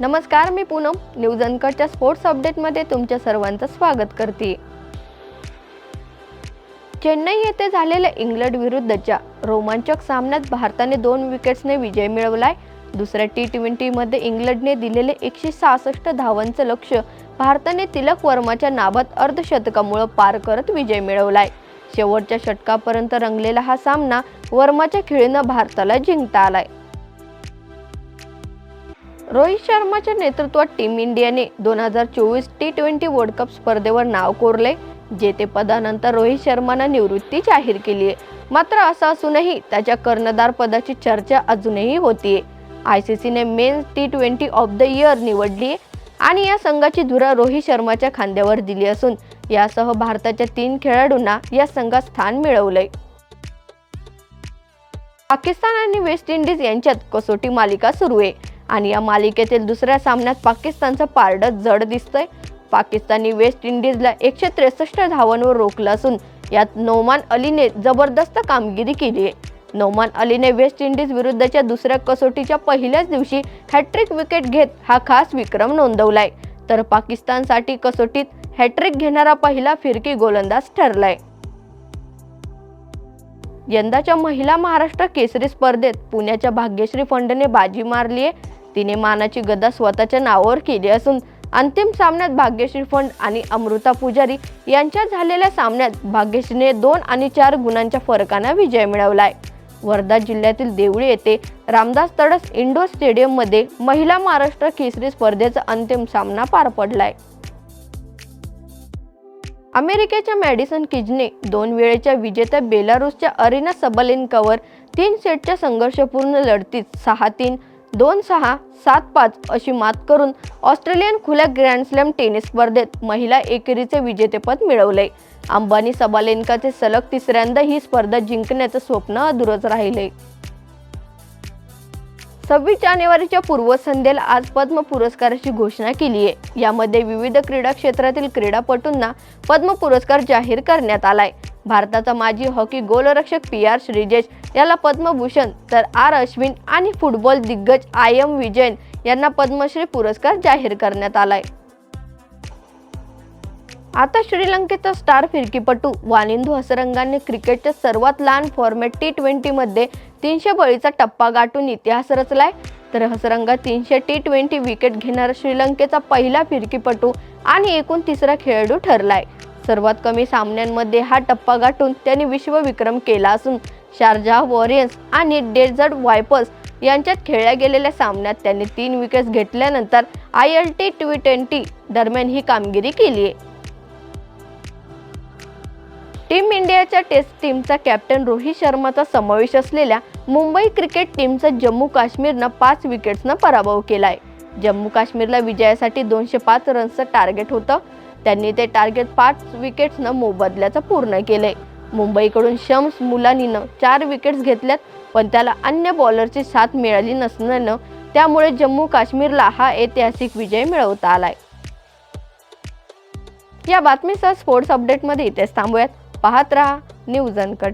नमस्कार मी पूनम. न्यूज अनकटच्या स्पोर्ट्स अपडेटमध्ये तुमच्या सर्वांचं स्वागत करते. चेन्नई येथे झालेल्या इंग्लंड विरुद्धच्या रोमांचक सामन्यात भारताने दोन विकेट्सने विजय मिळवलाय. दुसऱ्या टी ट्वेंटीमध्ये इंग्लंडने दिलेले एकशे सहासष्ट धावांचं लक्ष भारताने तिलक वर्माच्या नाभात अर्धशतकामुळं पार करत विजय मिळवलाय. शेवटच्या षटकापर्यंत रंगलेला हा सामना वर्माच्या खेळीनं भारताला जिंकता आलाय. रोहित शर्माच्या नेतृत्वात टीम इंडियाने दोन हजार चोवीस टी ट्वेंटी वर्ल्ड कप स्पर्धेवर नाव कोरले जेतेपदानंतर रोहित शर्मानं निवृत्ती जाहीर केली आहे. मात्र असं असूनही त्याच्या कर्णधार पदाची चर्चा अजूनही होतीये. आय सी सीने men's T twenty of the year निवडली आहे आणि या संघाची धुरा रोहित शर्माच्या खांद्यावर दिली असून यासह भारताच्या तीन खेळाडूंना या संघात स्थान मिळवलंय. पाकिस्तान आणि वेस्ट इंडिज यांच्यात कसोटी मालिका सुरू आहे. आणि या मालिकेतील दुसऱ्या सामन्यात पाकिस्तानचं पारडं जड दिसतंय. पाकिस्तानी वेस्ट इंडिजला एकशे त्रेसष्ट धावांवर रोखलं असून यात नोमान अलीने जबरदस्त कामगिरी केली आहे. नोमान अलीने वेस्ट इंडिज विरुद्धच्या दुसऱ्या कसोटीच्या पहिल्याच दिवशी हॅट्रिक विकेट घेत हा खास विक्रम नोंदवलाय. तर पाकिस्तानसाठी कसोटीत हॅट्रिक घेणारा पहिला फिरकी गोलंदाज ठरलाय. यंदाच्या महिला महाराष्ट्र केसरी स्पर्धेत पुण्याच्या भाग्यश्री फंडने बाजी मारली आहे तिने मानाची गदा स्वतःच्या नावावर केली असून अंतिम सामन्यात भाग्यश्री फंड आणि अमृता पुजारी यांच्यात झालेल्या सामन्यात भाग्यश्रीने दोन आणि चार गुणांच्या फरकाने विजय मिळवलाय. वर्धा जिल्ह्यातील देवळी येथे रामदास तडस इंडोर स्टेडियममध्ये महिला महाराष्ट्र केसरी स्पर्धेचा अंतिम सामना पार पडलाय. अमेरिकेच्या मॅडिसन किजने दोन वेळेच्या विजेत्या बेलारूसच्या अरिना सबलेन्कावर तीन सेटच्या संघर्षपूर्ण लढतीत सहा तीन दोन सहा सात पाच अशी मात करून ऑस्ट्रेलियन खुल्या ग्रँडस्लॅम टेनिस स्पर्धेत महिला एकेरीचे विजेतेपद मिळवले. अंबानी सबालेन्काचे सलग तिसऱ्यांदा ही स्पर्धा जिंकण्याचं स्वप्न अधुरच राहिले. सव्वीस जानेवारीच्या पूर्वसंध्येला आज पद्म पुरस्काराची घोषणा केली आहे यामध्ये विविध क्रीडा क्षेत्रातील क्रीडापटूंना पद्म पुरस्कार जाहीर करण्यात आलाय. भारताचा माजी हॉकी गोलरक्षक पी आर श्रीजेश याला पद्मभूषण तर आर अश्विन आणि फुटबॉल दिग्गज आय एम विजयन यांना पद्मश्री पुरस्कार जाहीर करण्यात आलाय. आता श्रीलंकेचा स्टार फिरकीपटू वानिंदू हसरंगाने क्रिकेटच्या सर्वात लहान फॉर्मॅट टी ट्वेंटीमध्ये तीनशे बळीचा टप्पा गाठून इतिहास रचलाय. तर हसरंगा तीनशे टी ट्वेंटी विकेट घेणारा श्रीलंकेचा पहिला फिरकीपटू आणि एकूण तिसरा खेळाडू ठरलाय. सर्वात कमी सामन्यांमध्ये हा टप्पा गाठून त्यांनी विश्वविक्रम केला असून शारजाह वॉरियन्स आणि डेझर्ट वायपर्स यांच्यात खेळल्या गेलेल्या सामन्यात त्यांनी तीन विकेट्स घेतल्यानंतर I L T T twenty दरम्यान ही कामगिरी केली आहे. टीम इंडियाच्या टेस्ट टीमचा कॅप्टन रोहित शर्माचा समावेश असलेल्या मुंबई क्रिकेट टीमचा जम्मू काश्मीरनं पाच विकेट्सनं पराभव केलाय. जम्मू काश्मीरला विजयासाठी दोनशे पाच रन्सचं टार्गेट होतं. त्यांनी ते टार्गेट पाच विकेट्सनं मोबदल्याचं पूर्ण केले मुंबईकडून शम्स मुलानीनं चार विकेट्स घेतल्यात पण त्याला अन्य बॉलरची साथ मिळाली नसल्यानं त्यामुळे जम्मू काश्मीरला हा ऐतिहासिक विजय मिळवता आलाय. या बातमीसह स्पोर्ट्स अपडेटमध्ये इथेच थांबूयात. पाहत रहा न्यूज अनकट.